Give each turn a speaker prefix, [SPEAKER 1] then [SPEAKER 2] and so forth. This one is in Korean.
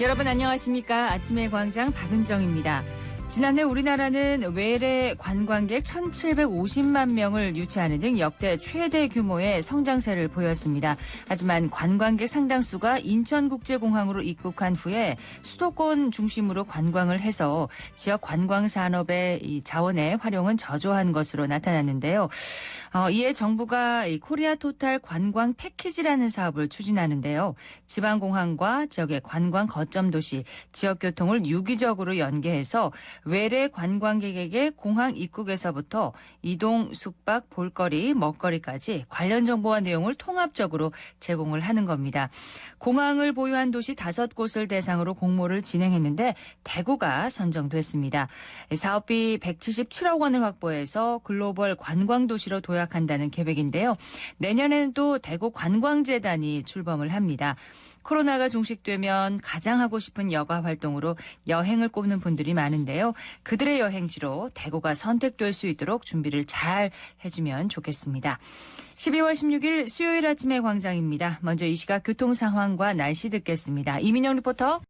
[SPEAKER 1] 여러분 안녕하십니까? 아침의 광장 박은정입니다. 지난해 우리나라는 외래 관광객 1,750만 명을 유치하는 등 역대 최대 규모의 성장세를 보였습니다. 하지만 관광객 상당수가 인천국제공항으로 입국한 후에 수도권 중심으로 관광을 해서 지역 관광 산업의 이 자원의 활용은 저조한 것으로 나타났는데요. 어, 이에 정부가 이 코리아 토탈 관광 패키지라는 사업을 추진하는데요. 지방공항과 지역의 관광 거점 도시, 지역 교통을 유기적으로 연계해서 외래 관광객에게 공항 입국에서부터 이동, 숙박, 볼거리, 먹거리까지 관련 정보와 내용을 통합적으로 제공을 하는 겁니다. 공항을 보유한 도시 다섯 곳을 대상으로 공모를 진행했는데 대구가 선정됐습니다. 사업비 177억 원을 확보해서 글로벌 관광 도시로 도약한다는 계획인데요. 내년에는 또 대구 관광재단이 출범을 합니다. 코로나가 종식되면 가장 하고 싶은 여가 활동으로 여행을 꼽는 분들이 많은데요. 그들의 여행지로 대구가 선택될 수 있도록 준비를 잘 해주면 좋겠습니다. 12월 16일 수요일 아침의 광장입니다. 먼저 이 시각 교통 상황과 날씨 듣겠습니다. 이민영 리포터.